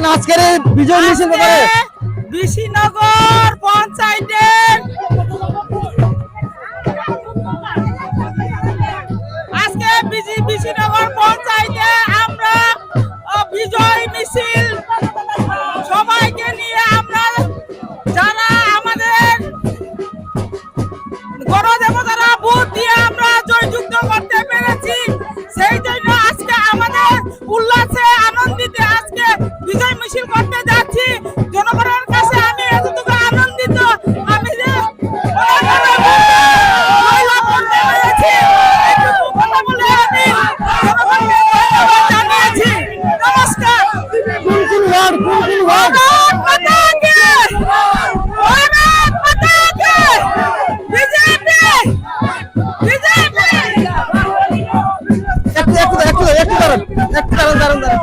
করছেন আজকের বিজয় মিছিল করে বিশিনগর পঞ্চায়েতের আজকে বিশিনগর পঞ্চায়েতের আর গুলগুল ভাগ একটু দাঁড়ান একটু দাঁড়ান দাঁড়ান দাঁড়ান